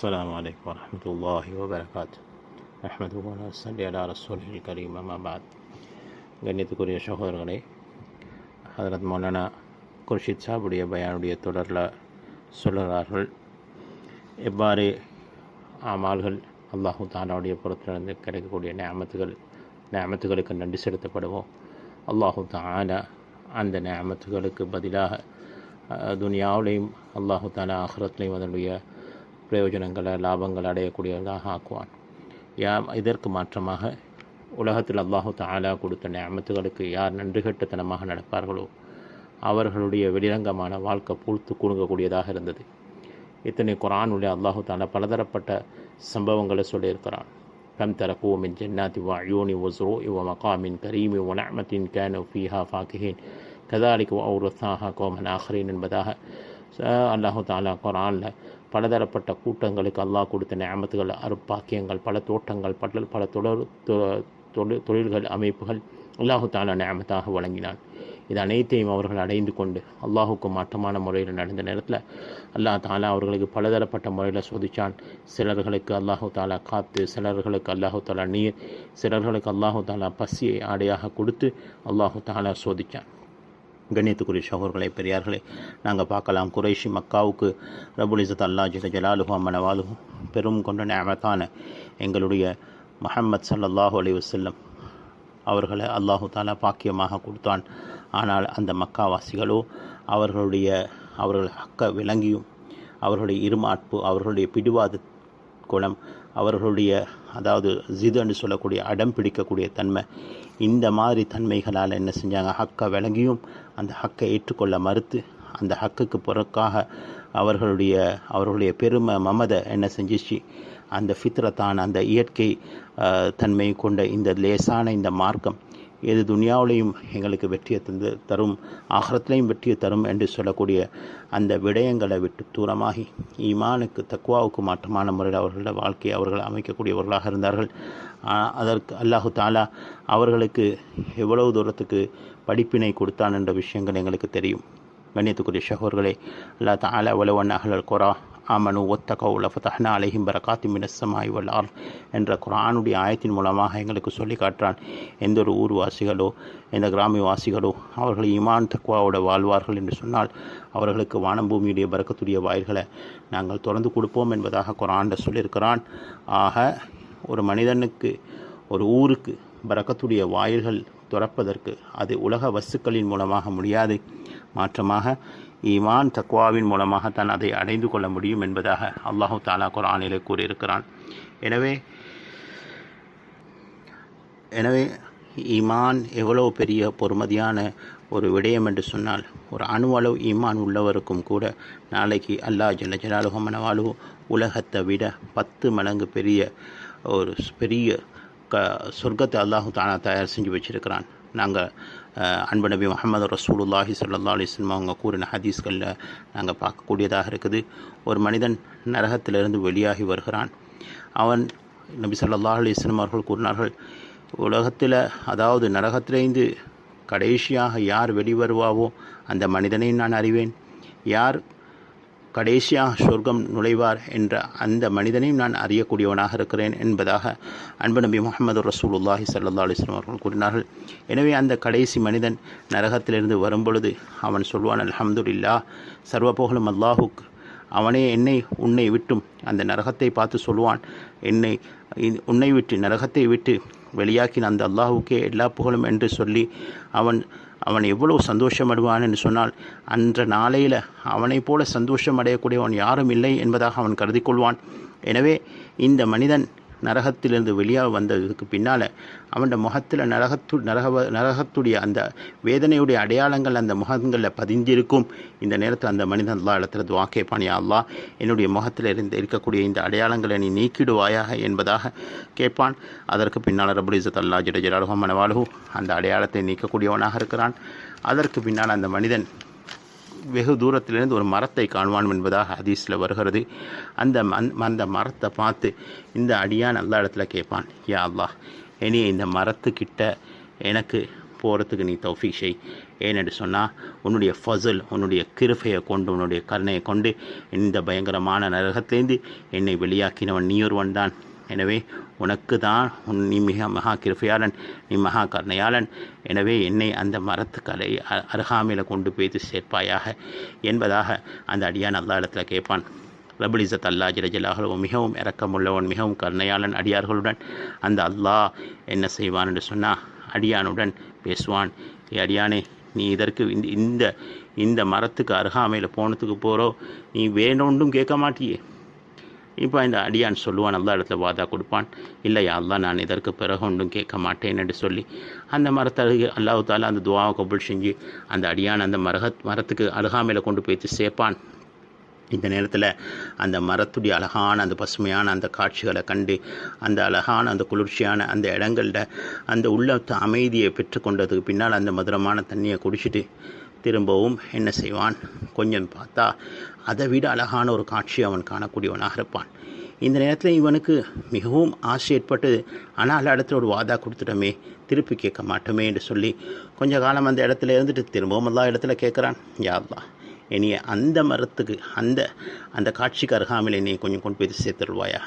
السلام عليكم ورحمة الله وبركاته أحمد ونصلي على رسوله الكريم أما بعد கண்ணியத்துக்குரிய சகோதரர்களே ஹதரத் மௌலானா குர்ஷித் சாபுடைய பயானுடைய தொடரில் சொல்லுகிறார்கள் எவ்வாறு ஆமால்கள் அல்லாஹு தாலாவுடைய புறத்திலிருந்து கிடைக்கக்கூடிய நியமத்துகள் நியமத்துகளுக்கு நன்றி செலுத்தப்படுவோம் அல்லாஹு தாலா அந்த நியமத்துகளுக்கு பதிலாக அஹ், துனியாவிலையும் அல்லாஹு தாலா ஆஹ்ரத்திலையும் அதனுடைய பிரயோஜனங்களை லாபங்கள் அடையக்கூடியதாக ஆக்குவான். யா இதற்கு மாற்றமாக உலகத்தில் அல்லாஹு தாலா கொடுத்த நியமத்துகளுக்கு யார் நன்றி கட்டுத்தனமாக நடப்பார்களோ அவர்களுடைய வெளிரங்கமான வாழ்க்கை பூழ்த்து குலுங்கக்கூடியதாக இருந்தது. இத்தனை குரானுடைய அல்லாஹு தாலா பலதரப்பட்ட சம்பவங்களை சொல்லியிருக்கிறான். கம் தரப்பு மின் வா யோனி வஸ்ரோ இவ மகாமின் கரீமி வனமத்தின் கேனு ஃபீஹா ஃபாக்கிஹின். கதாலிக்கு சாஹா கோமன் ஆஹ்ரீன் என்பதாக அல்லாஹு தாலா குரானில் பலதரப்பட்ட கூட்டங்களுக்கு அல்லாஹ் கொடுத்த நியமத்துகள் அருப்பாக்கியங்கள் பல தோட்டங்கள் பல பல தொடர் தொ- தொழில் தொழில்கள் அமைப்புகள் அல்லாஹு தாலா நியமத்தாக வழங்கினான். இது அனைத்தையும் அவர்கள் அடைந்து கொண்டு அல்லாஹுக்கு மாற்றமான முறையில் நடந்த நேரத்தில் அல்லாஹ் தாலா அவர்களுக்கு பலதரப்பட்ட முறையில் சோதித்தான் சிலர்களுக்கு அல்லாஹு தாலா காத்து சிலர்களுக்கு அல்லாஹு தாலா நீர் சிலர்களுக்கு அல்லாஹு தாலா பசியை ஆடையாக கொடுத்து அல்லாஹு தாலா சோதிச்சான். கண்ணியத்துக்குரிய சகோதரர்களே பெரியார்களே நாங்கள் பார்க்கலாம். குறைஷி மக்காவுக்கு ரபுலிசத் அல்லா ஜித ஜலாலுஹு மனவாலுஹு பெரும் கொண்ட நியமத்தான எங்களுடைய மஹம்மத் ஸல்லல்லாஹு அலி வசல்லம் அவர்களை அல்லாஹு தாலா பாக்கியமாக கொடுத்தான். ஆனால் அந்த மக்காவாசிகளோ அவர்களுடைய அவர்கள் அக்க விளங்கியும் அவர்களுடைய இருமாட்பு அவர்களுடைய பிடிவாத குணம் அவர்களுடைய அதாவது ஜிதுன்னு சொல்லக்கூடிய அடம் பிடிக்கக்கூடிய தன்மை இந்த மாதிரி தன்மைகளால் என்ன செஞ்சாங்க? ஹக்கை விளங்கியும் அந்த ஹக்கை ஏற்றுக்கொள்ள மறுத்து அந்த ஹக்குக்கு பிறக்காக அவர்களுடைய அவர்களுடைய பெருமை மமதை என்ன செஞ்சிச்சு? அந்த ஃபித்ரத்தான் அந்த இயற்கை தன்மை கொண்ட இந்த லேசான இந்த மார்க்கம் எது துனியாவிலையும் எங்களுக்கு வெற்றியை தந்து தரும் ஆகரத்திலையும் வெற்றியை தரும் என்று சொல்லக்கூடிய அந்த விடயங்களை விட்டு தூரமாகி ஈமானுக்கு தக்குவாவுக்கு மாற்றமான முறையில் அவர்களோட வாழ்க்கையை அவர்கள் அமைக்கக்கூடியவர்களாக இருந்தார்கள். அதற்கு அல்லாஹு தாலா அவர்களுக்கு எவ்வளவு தூரத்துக்கு படிப்பினை கொடுத்தான் என்ற விஷயங்கள் எங்களுக்கு தெரியும். கண்ணியத்துக்குரிய சகோதரர்களே அல்லா தாலா உலவன் அகலல் கொரா ஆமனு ஒத்தகோ லஃபதஹ்னா அலஹிம் பரகாத்தி மினசமாய் வல்லார் என்ற குரானுடைய ஆயத்தின் மூலமாக எங்களுக்கு சொல்லி காட்டுறான். எந்த ஒரு ஊர்வாசிகளோ எந்த கிராமவாசிகளோ அவர்கள் இமான் தக்வாவோட வாழ்வார்கள் என்று சொன்னால் அவர்களுக்கு வானம் பூமியுடைய வாயில்களை நாங்கள் திறந்து கொடுப்போம் என்பதாக குரான்ல சொல்லியிருக்கிறான். ஆக ஒரு மனிதனுக்கு ஒரு ஊருக்கு பறக்கத்துடைய வாயில்கள் துறப்பதற்கு அது உலக வஸ்துக்களின் மூலமாக முடியாது. மாற்றமாக ஈமான் தக்வாவின் மூலமாகத்தான் அதை அடைந்து கொள்ள முடியும் என்பதாக அல்லாஹு தாலா குரானிலே கூறியிருக்கிறான். எனவே எனவே ஈமான் எவ்வளவு பெரிய பொறுமதியான ஒரு விடயம் என்று சொன்னால் ஒரு அணுவளவு ஈமான் உள்ளவருக்கும் கூட நாளைக்கு அல்லாஹ் ஜல்ல ஜலாலுஹு மனவாலு உலகத்தை விட பத்து மடங்கு பெரிய ஒரு பெரிய க சொர்க்கத்தை அல்லாஹு தானா தயார் செஞ்சு வச்சிருக்கிறான். நாங்கள் அன்பு நபி முகமது ரசூலுல்லாஹி சல்லா அலிஸ்லாம் அவங்க கூறின ஹதீஸ்களில் நாங்கள் பார்க்கக்கூடியதாக இருக்குது. ஒரு மனிதன் நரகத்திலிருந்து வெளியாகி வருகிறான். அவன் நபி சல்லா அலைஹி அவர்கள் கூறினார்கள் உலகத்தில் அதாவது நரகத்திலேந்து கடைசியாக யார் வெளிவருவாவோ அந்த மனிதனை நான் அறிவேன். யார் கடைசியாக சொர்க்கம் நுழைவார் என்ற அந்த மனிதனையும் நான் அறியக்கூடியவனாக இருக்கிறேன் என்பதாக அன்பு நபி முகமது ரசூலுல்லாஹி ஸல்லல்லாஹு அலைஹி வஸல்லம் அவர்கள் கூறினார்கள். எனவே அந்த கடைசி மனிதன் நரகத்திலிருந்து வரும்பொழுது அவன் சொல்வான் அல்ஹம்துலில்லா சர்வ புகழும் அல்லாஹுக் அவனே என்னை உன்னை விட்டும். அந்த நரகத்தை பார்த்து சொல்வான் என்னை உன்னை விட்டு நரகத்தை விட்டு வெளியாக்கின அந்த அல்லாஹுக்கே எல்லா புகழும் என்று சொல்லி அவன் அவன் எவ்வளவு சந்தோஷமடைவான் என்று சொன்னால் அன்ற நாளையில் அவனைப் போல சந்தோஷம் அடையக்கூடியவன் யாரும் இல்லை என்பதாக அவன் கருதி கொள்வான் எனவே இந்த மனிதன் நரகத்திலிருந்து வெளியாக வந்ததுக்கு பின்னால் அவன் முகத்தில் நரகத்து நரக நரகத்துடைய அந்த வேதனையுடைய அடையாளங்கள் அந்த முகங்களில் பதிந்திருக்கும். இந்த நேரத்தில் அந்த மனிதன் அல்லா இடத்துல துவா கேட்பானியா அல்லா என்னுடைய முகத்தில் இருந்து இருக்கக்கூடிய இந்த அடையாளங்களை நீ நீக்கிடுவாயாக என்பதாக கேட்பான். அதற்கு பின்னால் ரபுலிசத் அல்லா ஜிடஜலாலுஹோ மனவாலுஹு அந்த அடையாளத்தை நீக்கக்கூடியவனாக இருக்கிறான். அதற்கு பின்னால் அந்த மனிதன் வெகு தூரத்திலிருந்து ஒரு மரத்தை காணுவான் என்பதாக ஹதீஸில் வருகிறது. அந்த மந்- அந்த மரத்தை பார்த்து இந்த அடியான் நல்ல இடத்துல கேட்பான் யா அல்லாஹ் இனி இந்த மரத்துக்கிட்ட எனக்கு போகிறதுக்கு நீ தௌஃபீக் செய். ஏனென்று சொன்னால் உன்னுடைய ஃபசல் உன்னுடைய கிருஃபையை கொண்டு உன்னுடைய கருணையை கொண்டு இந்த பயங்கரமான நரகத்திலேருந்து என்னை வெளியாக்கினவன் நீ தான் எனவே உனக்கு தான் உன் நீ மிக மகா கிருபையாளன் நீ மகா கருணையாளன். எனவே என்னை அந்த மரத்துக்கலை அ- அருகாமையில் கொண்டு போய்த்து சேர்ப்பாயாக என்பதாக அந்த அடியான் அல்லா இடத்துல கேட்பான். ரபுல் அல்லா ஜிரஜலாக மிகவும் இரக்கமுள்ளவன் மிகவும் கருணையாளன் அடியார்களுடன் அந்த அல்லாஹ் என்ன செய்வான் என்று சொன்னால் அடியானுடன் பேசுவான். ஏ அடியானே நீ இதற்கு இந்த இந்த இந்த மரத்துக்கு அருகாமையில் போனதுக்கு போகிறோ நீ வேணும்னும் கேட்க மாட்டியே. இப்போ இந்த அடியான் சொல்லுவான் அல்லா இடத்துல வாதா கொடுப்பான். இல்லையா அல்லா நான் இதற்கு பிறகு ஒன்றும் கேட்க மாட்டேன் என்று சொல்லி அந்த மரத்தருகே அல்லாஹு தாலா அந்த துவாவை கபுல் செஞ்சு அந்த அடியான் அந்த மரக மரத்துக்கு அருகாமையில் கொண்டு போய் சேர்ப்பான். இந்த நேரத்தில் அந்த மரத்துடைய அழகான அந்த பசுமையான அந்த காட்சிகளை கண்டு அந்த அழகான அந்த குளிர்ச்சியான அந்த இடங்களில் அந்த உள்ள அமைதியை பெற்றுக்கொண்டதுக்கு பின்னால் அந்த மதுரமான தண்ணியை குடிச்சிட்டு திரும்பவும் என்ன செய்வான்? கொஞ்சம் பார்த்தா அதை விட அழகான ஒரு காட்சி அவன் காணக்கூடியவனாக இருப்பான். இந்த நேரத்தில் இவனுக்கு மிகவும் ஆசை ஏற்பட்டு ஆனால் இடத்துல ஒரு வாதா கொடுத்துட்டோமே திருப்பி கேட்க மாட்டோமே என்று சொல்லி கொஞ்ச காலம் அந்த இடத்துல இருந்துட்டு திரும்பவும் எல்லா இடத்துல கேட்குறான். யா அல்லாஹ் என்னைய அந்த மரத்துக்கு அந்த அந்த காட்சிக்கு அருகாமல் என்னை கொஞ்சம் கொண்டு போய் சேர்த்துருவாயா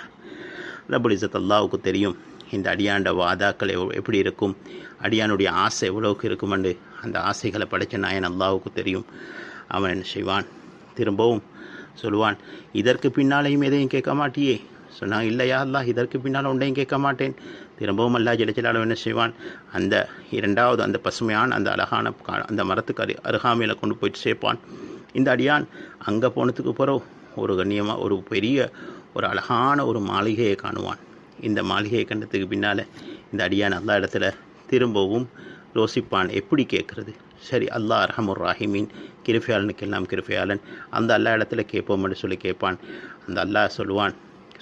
ரபுலிசத் அல்லாவுக்கு தெரியும் இந்த அடியாண்ட வாதாக்கள் எப்படி இருக்கும்? அடியானுடைய ஆசை எவ்வளவுக்கு இருக்குமென்று அந்த ஆசைகளை படைத்த நாயன் அல்லாவுக்கு தெரியும். அவன் என்ன செய்வான்? திரும்பவும் சொல்லுவான் இதற்கு பின்னாலேயும் எதையும் கேட்க மாட்டியே? சொன்னான் இல்லையா அல்லாஹ் இதற்கு பின்னால் ஒன்றையும் கேட்க மாட்டேன். திரும்பவும் அல்லா ஜெலஜலாலும் என்ன செய்வான்? அந்த இரண்டாவது அந்த பசுமையான அந்த அழகான கா- அந்த மரத்துக்கு அரு அருகாமையில் கொண்டு போயிட்டு சேர்ப்பான். இந்த அடியான் அங்கே போனதுக்கு பிறகு ஒரு கண்ணியமாக ஒரு பெரிய ஒரு அழகான ஒரு மாளிகையை காணுவான். இந்த மாளிகையை கண்டதுக்கு பின்னால் இந்த அடியான் அந்த இடத்துல திரும்பவும் யோசிப்பான். எப்படி கேட்குறது? சரி அல்லாஹ் அரஹமுர் ராஹிமீன். கிருஃபியாளனுக்கெல்லாம் கிருஃபியாளன் அந்த அல்லா இடத்துல கேட்போம்னு சொல்லி கேட்பான். அந்த அல்லாஹ் சொல்லுவான்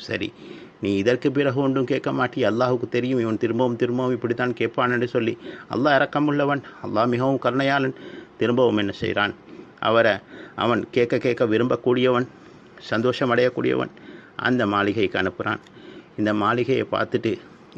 சரி நீ இதற்கு பிறகு ஒன்றும் கேட்க மாட்டி அல்லாஹுக்கு தெரியும் இவன் திரும்பவும் திரும்பவும் இப்படித்தான் கேட்பான் என்று சொல்லி. அல்லாஹ் இறக்கமுள்ளவன் அல்லாஹ் மிகவும் கருணையாளன். திரும்பவும் என்ன செய்கிறான்? அவரை அவன் கேட்க கேட்க விரும்பக்கூடியவன் சந்தோஷம் அடையக்கூடியவன் அந்த மாளிகைக்கு அனுப்புகிறான். இந்த மாளிகையை பார்த்துட்டு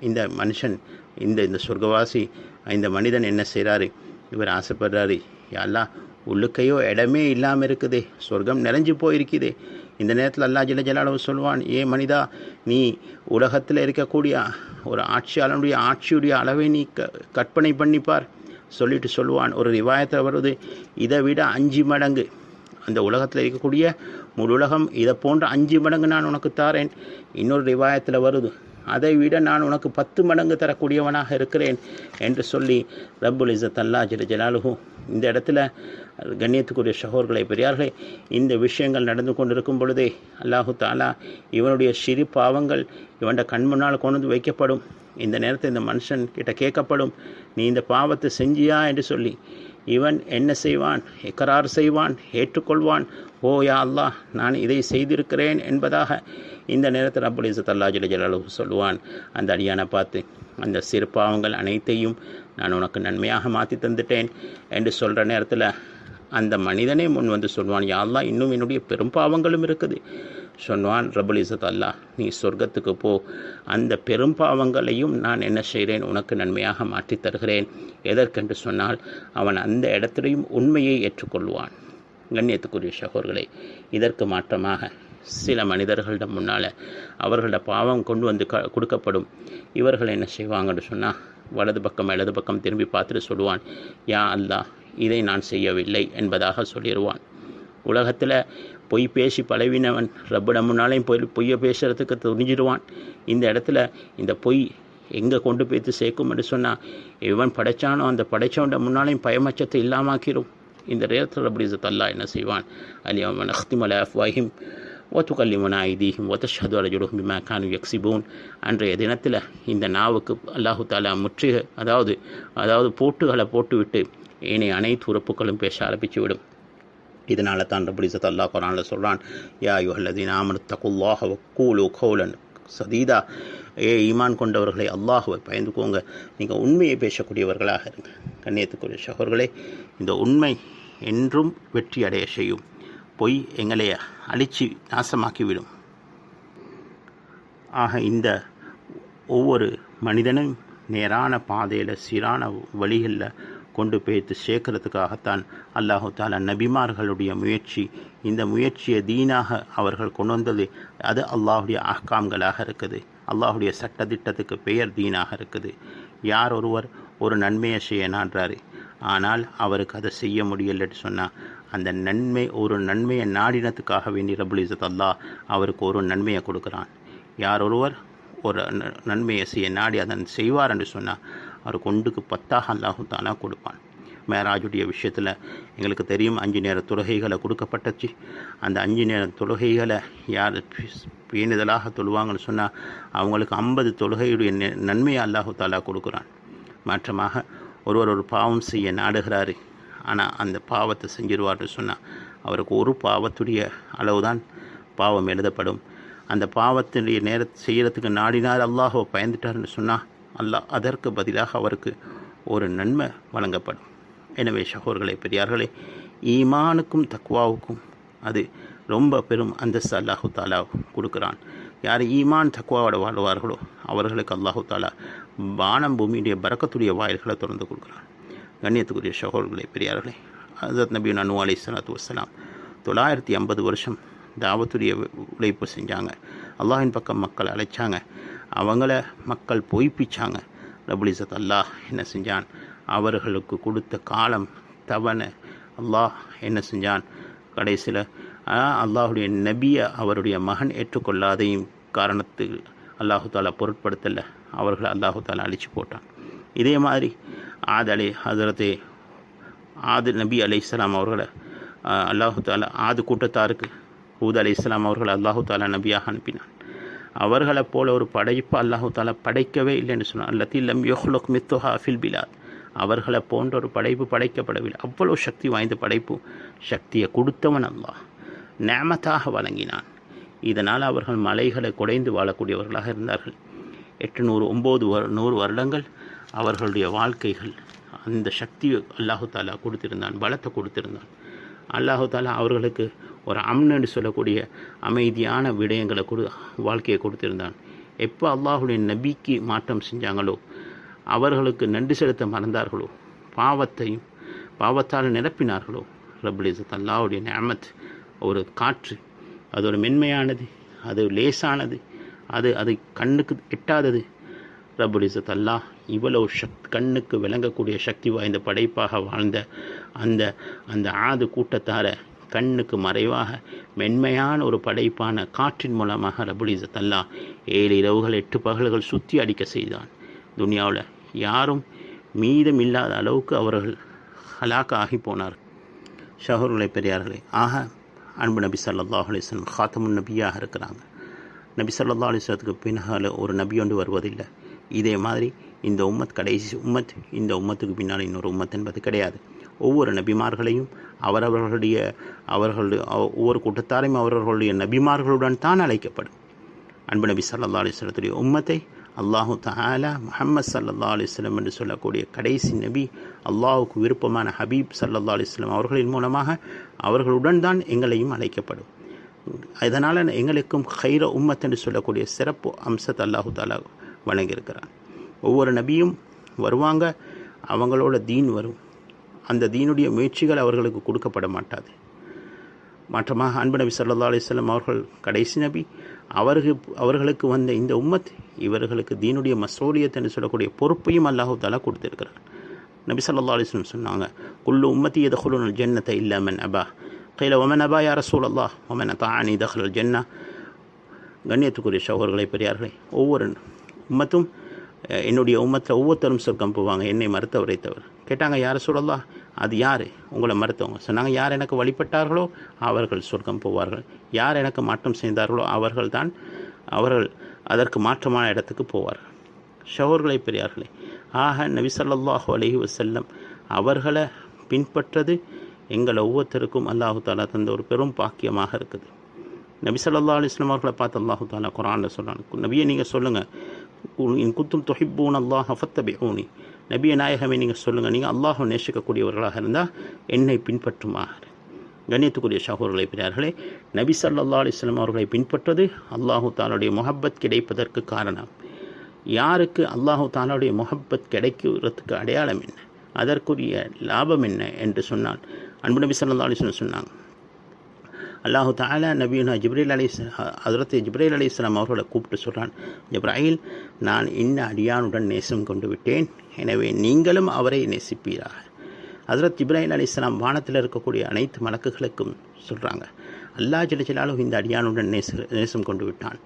இந்த மனுஷன் இந்த இந்த சொர்க்கவாசி இந்த மனிதன் என்ன செய்கிறாரு இவர் ஆசைப்படுறாரு எல்லாம் உள்ளுக்கையோ இடமே இல்லாமல் இருக்குதே. சொர்க்கம் நிறைஞ்சு போயிருக்குதே. இந்த நேரத்தில் அல்லா ஜில ஜலாலவு சொல்லுவான் ஏ மனிதா நீ உலகத்தில் இருக்கக்கூடிய ஒரு ஆட்சியாளனுடைய ஆட்சியுடைய அளவை நீ க கற்பனை பண்ணிப்பார் சொல்லிட்டு சொல்லுவான். ஒரு ரிவாயத்தில் வருது இதை விட அஞ்சு மடங்கு அந்த உலகத்தில் இருக்கக்கூடிய முழு உலகம் இதை போன்ற அஞ்சு மடங்கு நான் உனக்கு தாரேன். இன்னொரு ரிவாயத்தில் வருது அதை விட நான் உனக்கு பத்து மடங்கு தரக்கூடியவனாக இருக்கிறேன் என்று சொல்லி ரப்புல் இசத் அல்லா ஜல ஜலாலுஹு இந்த இடத்துல கண்ணியத்துக்குரிய சகோர்களை பெரியார்களே இந்த விஷயங்கள் நடந்து கொண்டிருக்கும் பொழுதே அல்லாஹு தாலா இவனுடைய சிறு பாவங்கள் இவன்ட கண் முன்னால் கொண்டு வந்து வைக்கப்படும். இந்த நேரத்தில் இந்த மனுஷன் கிட்ட கேட்கப்படும் நீ இந்த பாவத்தை செஞ்சியா? என்று சொல்லி இவன் என்ன செய்வான்? எக்கரார் செய்வான்? ஏற்றுக்கொள்வான்? ஓ யா அல்லாஹ் நான் இதை செய்திருக்கிறேன் என்பதாக இந்த நேரத்தில் அப்படி சத்தல்லா ஜல ஜலாலு சொல்லுவான். அந்த அடியானை பார்த்து அந்த சிறு பாவங்கள் அனைத்தையும் நான் உனக்கு நன்மையாக மாற்றி தந்துட்டேன் என்று சொல்கிற நேரத்தில் அந்த மனிதனே முன் வந்து சொல்வான் யா இன்னும் என்னுடைய பெரும் பாவங்களும் இருக்குது. சொன்னான் ரபுல் இசத் அல்லாஹ் நீ சொர்க்கத்துக்கு போ. அந்த பெரும் பாவங்களையும் நான் என்ன செய்கிறேன்? உனக்கு நன்மையாக மாற்றி தருகிறேன். எதற்கென்று சொன்னால் அவன் அந்த இடத்திலையும் உண்மையை ஏற்றுக்கொள்வான். கண்ணியத்துக்குரிய சகோர்களை இதற்கு மாற்றமாக சில மனிதர்களிடம் முன்னால் அவர்களோட பாவம் கொண்டு வந்து க கொடுக்கப்படும். இவர்கள் என்ன செய்வாங்கன்னு சொன்னால் வலது பக்கம் இடது பக்கம் திரும்பி பார்த்துட்டு சொல்லுவான் யா அல்லா இதை நான் செய்யவில்லை என்பதாக சொல்லிடுவான் உலகத்தில் பொய் பேசி பழவினவன் ரப்பிடம் முன்னாலையும் பொய் பொய்யை பேசுகிறதுக்கு துணிஞ்சிடுவான் இந்த இடத்துல இந்த பொய் எங்கே கொண்டு போய்த்து சேர்க்கும் என்று சொன்னால் இவன் படைச்சானோ அந்த படைச்சவன்ட முன்னாலையும் பயமச்சத்தை இல்லாமாக்கிரும் இந்த நேரத்தில் அப்படி அல்லா என்ன செய்வான்? அலியவன் அஹ்திமல அஃப்வாஹிம் ஒத்துக்கல்லிமனா ஐதீஹிம் ஒத்தஷது அலஜுடுஹும் பிமா கானு யக்சிபூன். அன்றைய தினத்தில் இந்த நாவுக்கு அல்லாஹு தாலா முற்றுக அதாவது அதாவது போட்டுகளை போட்டுவிட்டு ஏனைய அனைத்து உறுப்புகளும் பேச ஆரம்பித்து விடும். இதனால தான் ரபுலிசத் அல்லாஹ் குரானில் சொல்கிறான் யா யுஹல்லதீன் ஆமனு தகுல்லாஹ வக்கூலு கௌலன் சதீதா ஏ ஈமான் கொண்டவர்களை அல்லாஹுவை பயந்துக்கோங்க. நீங்கள் உண்மையை பேசக்கூடியவர்களாக இருங்க. கண்ணியத்துக்குரிய சகோர்களே இந்த உண்மை என்றும் வெற்றி அடைய செய்யும். பொய் எங்களை அழிச்சு நாசமாக்கிவிடும். ஆக இந்த ஒவ்வொரு மனிதனும் நேரான பாதையில் சீரான வழிகளில் கொண்டு போய்த்து சேர்க்கறதுக்காகத்தான் அல்லாஹு தாலா நபிமார்களுடைய முயற்சி இந்த முயற்சியை தீனாக அவர்கள் கொண்டு வந்தது. அது அல்லாஹுடைய ஆக்காம்களாக இருக்குது. அல்லாஹுடைய சட்டத்திட்டத்துக்கு பெயர் தீனாக இருக்குது. யார் ஒருவர் ஒரு நன்மையை செய்ய நாடுறாரு ஆனால் அவருக்கு அதை செய்ய முடியலன்னு சொன்னால் அந்த நன்மை ஒரு நன்மையை நாடினத்துக்காக வேண்டி ரபுல் இசத் அல்லாஹ் அவருக்கு ஒரு நன்மையை கொடுக்குறான். யார் ஒருவர் ஒரு நன்மையை செய்ய நாடி அதன் செய்வார் என்று சொன்னால் அவர் கொண்டுக்கு பத்தாக அல்லாஹு தானா கொடுப்பான். மேராஜுடைய விஷயத்தில் எங்களுக்கு தெரியும் அஞ்சு நேர தொழுகைகளை கொடுக்கப்பட்டுச்சு. அந்த அஞ்சு நேர தொழுகைகளை யார் பேணிதலாக தொழுவாங்கன்னு சொன்னால் அவங்களுக்கு ஐம்பது தொழுகையுடைய நன்மையை அல்லாஹு தாலா கொடுக்குறான். மாற்றமாக ஒருவர் ஒரு பாவம் செய்ய நாடுகிறாரு ஆனால் அந்த பாவத்தை செஞ்சிருவார்னு சொன்னால் அவருக்கு ஒரு பாவத்துடைய அளவுதான் பாவம் எழுதப்படும். அந்த பாவத்தினுடைய நேரத்தை செய்கிறதுக்கு நாடினார் அல்லாஹோ பயந்துட்டார்னு சொன்னால் அல்லாஹ் அதற்கு பதிலாக அவருக்கு ஒரு நன்மை வழங்கப்படும். எனவே சகோர்களே பெரியார்களே ஈமானுக்கும் தக்வாவுக்கும் அது ரொம்ப பெரும் அந்தஸ்து அல்லாஹு தாலா கொடுக்குறான். யார் ஈமான் தக்வாவோட வாழ்வார்களோ அவர்களுக்கு அல்லாஹு தாலா வானம் பூமியுடைய பறக்கத்துடைய வாயில்களை திறந்து கொடுக்குறான். கண்ணியத்துக்குரிய சகோதரர்களே பெரியார்களே ஹசரத் நபி நனு அலி சலாத்து வசலாம் தொள்ளாயிரத்தி ஐம்பது வருஷம் தாவத்துடைய உழைப்பு செஞ்சாங்க. அல்லாஹின் பக்கம் மக்கள் அழைச்சாங்க. அவங்கள மக்கள் பொய்ப்பிச்சாங்க. ரபுலிசத் அல்லாஹ் என்ன செஞ்சான்? அவர்களுக்கு கொடுத்த காலம் தவணை அல்லாஹ் என்ன செஞ்சான்? கடைசியில் அல்லாஹுடைய நபியை அவருடைய மகன் ஏற்றுக்கொள்ளாதையும் காரணத்து அல்லாஹு தாலா பொருட்படுத்தலை அவர்களை அல்லாஹு தாலா அழிச்சு போட்டான். இதே மாதிரி ஆத் அலி ஹசரத்தே ஆது நபி அலி இஸ்லாம் அவர்களை அல்லாஹு தாலா ஆது கூட்டத்தாருக்கு ஹூத் அலி இஸ்லாம் அவர்களை அல்லாஹு தாலா நபியாக அனுப்பினான். அவர்களைப் போல ஒரு படைப்பு அல்லாஹு தாலா படைக்கவே இல்லைன்னு சொன்னான். அல்லத்தி லம் யோஹ்லுக் மித்துஹா ஃபில் பிலாத். அவர்களை போன்ற ஒரு படைப்பு படைக்கப்படவில்லை. அவ்வளோ சக்தி வாய்ந்த படைப்பு சக்தியை கொடுத்தவன் அல்லாஹ். நேமத்தாக வழங்கினான். இதனால் அவர்கள் மலைகளை குடைந்து வாழக்கூடியவர்களாக இருந்தார்கள். எட்டு நூறு ஒம்பது வரு நூறு வருடங்கள் அவர்களுடைய வாழ்க்கைகள் அந்த சக்தி அல்லாஹு தாலா கொடுத்திருந்தான் பலத்தை கொடுத்திருந்தான். அல்லாஹு தாலா அவர்களுக்கு ஒரு அம்னு சொல்லக்கூடிய அமைதியான விடயங்களை கொடு வாழ்க்கையை கொடுத்திருந்தான். எப்போ அல்லாஹுடைய நபிக்கு மாற்றம் செஞ்சாங்களோ அவர்களுக்கு நன்றி செலுத்த மறந்தார்களோ பாவத்தையும் பாவத்தால் நிரப்பினார்களோ ரபுலிசத் அல்லாவுடைய நேமத் ஒரு காற்று அதோட மென்மையானது அது லேசானது அது அது கண்ணுக்கு எட்டாதது. ரபுலிசத் அல்லாஹ் இவ்வளவு சக் கண்ணுக்கு விளங்கக்கூடிய சக்தி வாய்ந்த படைப்பாக வாழ்ந்த அந்த அந்த ஆது கூட்டத்தாரை கண்ணுக்கு மறைவாக மென்மையான ஒரு படைப்பான காற்றின் மூலமாக ரபுலிசத் தல்லா ஏழு இரவுகள் எட்டு பகல்கள் சுற்றி அடிக்க செய்தான். துனியாவில் யாரும் மீதம் இல்லாத அளவுக்கு அவர்கள் ஹலாக்க ஆகி போனார் ஷஹருலை பெரியார்களே ஆக அன்பு நபி சல்லா அலைஹி வஸல்லம் ஹாத்தமுன் நபியாக இருக்கிறாங்க. நபி சல்லா அலிஸ்லத்துக்கு பின்னால் ஒரு நபி ஒன்று வருவதில்லை. இதே மாதிரி இந்த உம்மத் கடைசி உம்மத் இந்த உம்மத்துக்கு பின்னால் இன்னொரு உம்மத் என்பது கிடையாது. ஒவ்வொரு நபிமார்களையும் அவரவர்களுடைய அவர்களுடைய ஒவ்வொரு கூட்டத்தாரையும் அவரவர்களுடைய நபிமார்களுடன் தான் அழைக்கப்படும். அன்பு நபி சல்லா அலிஸ்லத்துடைய உம்மத்தை அல்லாஹு தஹாலா முஹம்மது சல்லா அலிஸ்லம் என்று சொல்லக்கூடிய கடைசி நபி அல்லாஹுக்கு விருப்பமான ஹபீப் சல்லா அலிஸ்லம் அவர்களின் மூலமாக அவர்களுடன் தான் எங்களையும் அழைக்கப்படும். இதனால் எங்களுக்கும் ஹைர உம்மத் என்று சொல்லக்கூடிய சிறப்பு அம்சத்தை அல்லாஹு தாலா வழங்கியிருக்கிறான். ஒவ்வொரு நபியும் வருவாங்க அவங்களோட தீன் வரும். அந்த தீனுடைய முயற்சிகள் அவர்களுக்கு கொடுக்கப்பட மாட்டாது. மாற்றமாக அன்பு நபி ஸல்லல்லாஹு அவர்கள் கடைசி நபி அவர்கள் அவர்களுக்கு வந்த இந்த உம்மத் இவர்களுக்கு தீனுடைய மசோலியத் என்று சொல்லக்கூடிய பொறுப்பையும் அல்லாஹு தாலா கொடுத்திருக்கிறார். நபி சல்லா அலிஸ்லம் சொன்னாங்க குல்லு உம்மத்தி யதகுலுல் ஜன்னத்தை இல்லா அபா. கையில் ஒமன் அபா யார சூழல்லா ஒமன் தானி தஹலுல் ஜன்னா. கண்ணியத்துக்குரிய சகோதரர்களை பெரியார்களே ஒவ்வொரு உம்மத்தும் என்னுடைய உம்மத்தில் ஒவ்வொருத்தரும் சொர்க்கம் போவாங்க என்னை மறுத்தவரை தவிர. கேட்டாங்க யார் சொல்லலாம் அது யார்? உங்களை மறுத்தவங்க. சொன்னாங்க யார் எனக்கு வழிபட்டார்களோ அவர்கள் சொர்க்கம் போவார்கள். யார் எனக்கு மாற்றம் செய்தார்களோ அவர்கள்தான் அவர்கள் அதற்கு மாற்றமான இடத்துக்கு போவார்கள். ஷவர்களை பெரியார்களே ஆக நபி ஸல்லல்லாஹு அலைஹி அவர்களை பின்பற்றது எங்கள் ஒவ்வொருத்தருக்கும் அல்லாஹு தாலா தந்த ஒரு பெரும் பாக்கியமாக இருக்குது. நபி ஸல்லல்லாஹு அலைஹி அவர்களை பார்த்து அல்லாஹு தாலா குரானில் சொல்கிறாங்க நபியை நீங்கள் சொல்லுங்கள் இன் குத்தும் தொஹிப்பூன் அல்லாஹ் ஃபத்தபிஊனி. நபிய நாயகமே நீங்கள் சொல்லுங்கள் நீங்கள் அல்லாஹும் நேசிக்கக்கூடியவர்களாக இருந்தால் என்னை பின்பற்றுமாறு. கண்ணியத்துக்குரிய சகோதரர்களை பெரியார்களே நபி சல்லா அலிஸ்லாம் அவர்களை பின்பற்றது அல்லாஹு தாலுடைய முகப்பத் கிடைப்பதற்கு காரணம். யாருக்கு அல்லாஹு தாலுடைய முகப்பத் கிடைக்கிறதுக்கு அடையாளம் என்ன? அதற்குரிய லாபம் என்ன? என்று சொன்னால் அன்பு நபி சல்லா அலைஹி சொன்னாங்க. அல்லாஹு தாலா நபீனா ஜிப்ரீல் அலி அதரத்து ஜிப்ரீல் அலி இஸ்லாம் அவர்களை கூப்பிட்டு சொல்கிறான் ஜிப்ராயில் நான் இன்ன அடியானுடன் நேசம் கொண்டு விட்டேன். எனவே நீங்களும் அவரை நேசிப்பீராக. ஹதரத் இப்ராஹிம் அலி இஸ்லாம் வானத்தில் இருக்கக்கூடிய அனைத்து மலக்குகளுக்கும் சொல்கிறாங்க அல்லாஹ் ஜலிஜலாலும் இந்த அடியானுடன் நேச நேசம் கொண்டு விட்டான்.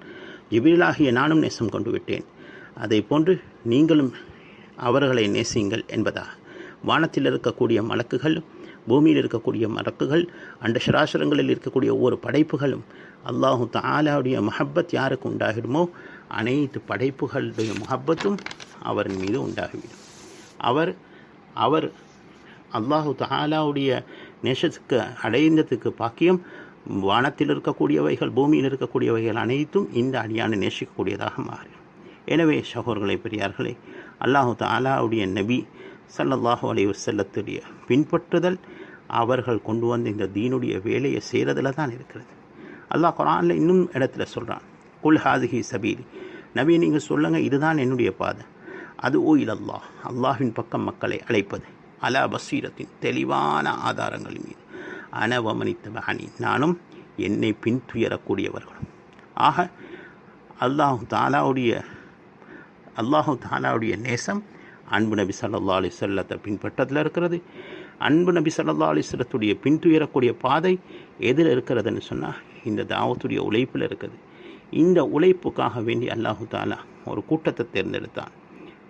ஜிப்ரீலாகிய நானும் நேசம் கொண்டு விட்டேன். அதை போன்று நீங்களும் அவர்களை நேசியுங்கள் என்பதாக. வானத்தில் இருக்கக்கூடிய மலக்குகள் பூமியில் இருக்கக்கூடிய மரக்குகள் அண்ட சராசரங்களில் இருக்கக்கூடிய ஒவ்வொரு படைப்புகளும் அல்லாஹு தாலாவுடைய மஹப்பத் யாருக்கு உண்டாகிடுமோ அனைத்து படைப்புகளுடைய மஹப்பத்தும் அவரின் மீது உண்டாகிவிடும். அவர் அவர் அல்லாஹு தாலாவுடைய நேசத்துக்கு அடைந்ததுக்கு பாக்கியம் வானத்தில் இருக்கக்கூடியவைகள் பூமியில் இருக்கக்கூடியவைகள் அனைத்தும் இந்த அடியான நேசிக்கக்கூடியதாக மாறும். எனவே சகோதரர்களை பெரியார்களே அல்லாஹு தாலாவுடைய நபி சல்லல்லாஹு அலைஹி செல்லத்துடைய பின்பற்றுதல் அவர்கள் கொண்டு வந்த இந்த தீனுடைய வேலையை செய்கிறதுல தான் இருக்கிறது. அல்லாஹ் குரானில் இன்னும் இடத்துல சொல்கிறான் குல் ஹாதிஹி சபீரி நபி நீங்கள் சொல்லுங்கள் இதுதான் என்னுடைய பாதை. அது ஓ அல்லாஹ் அல்லாஹின் பக்கம் மக்களை அழைப்பது. அலா பசீரத்தின் தெளிவான ஆதாரங்கள் மீது. அனவமனித்த மகனி. நானும் என்னை பின்துயரக்கூடியவர்களும். ஆக அல்லாஹு தாலாவுடைய அல்லாஹு தாலாவுடைய நேசம் அன்பு நபி சல்லா அலி சொல்லத்தை பின்பற்றத்தில் இருக்கிறது. அன்பு நபி சல்லா அலிஸ்லத்துடைய பின்துயரக்கூடிய பாதை எதில் இருக்கிறதுன்னு சொன்னால் இந்த தாவத்துடைய உழைப்பில் இருக்குது. இந்த உழைப்புக்காக வேண்டி அல்லாஹு தாலா ஒரு கூட்டத்தை தேர்ந்தெடுத்தான்.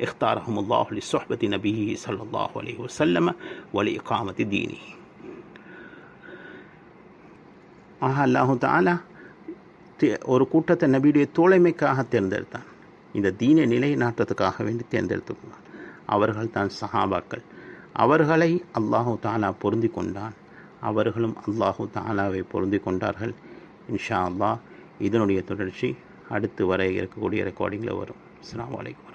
இஃப்தாரஹம் அல்லாஹ் அலி சொஹபதி நபி சல்லாஹு அலி வசல்லம வலி காமதி தீனி ஆஹா அல்லாஹு தாலா ஒரு கூட்டத்தை நபியுடைய தோழமைக்காக தேர்ந்தெடுத்தான். இந்த தீன நிலைநாட்டத்துக்காக வேண்டி தேர்ந்தெடுத்துக்கொண்டான். அவர்கள் தான் சஹாபாக்கள். அவர்களை அல்லாஹு தாலா பொருந்தி கொண்டான். அவர்களும் அல்லாஹு தாலாவை பொருந்தி கொண்டார்கள். இன்ஷா அல்லாஹ் இதனுடைய தொடர்ச்சி அடுத்து வர இருக்கக்கூடிய ரெக்கார்டிங்கில் வரும். அஸ்லாம் வலைக்கம்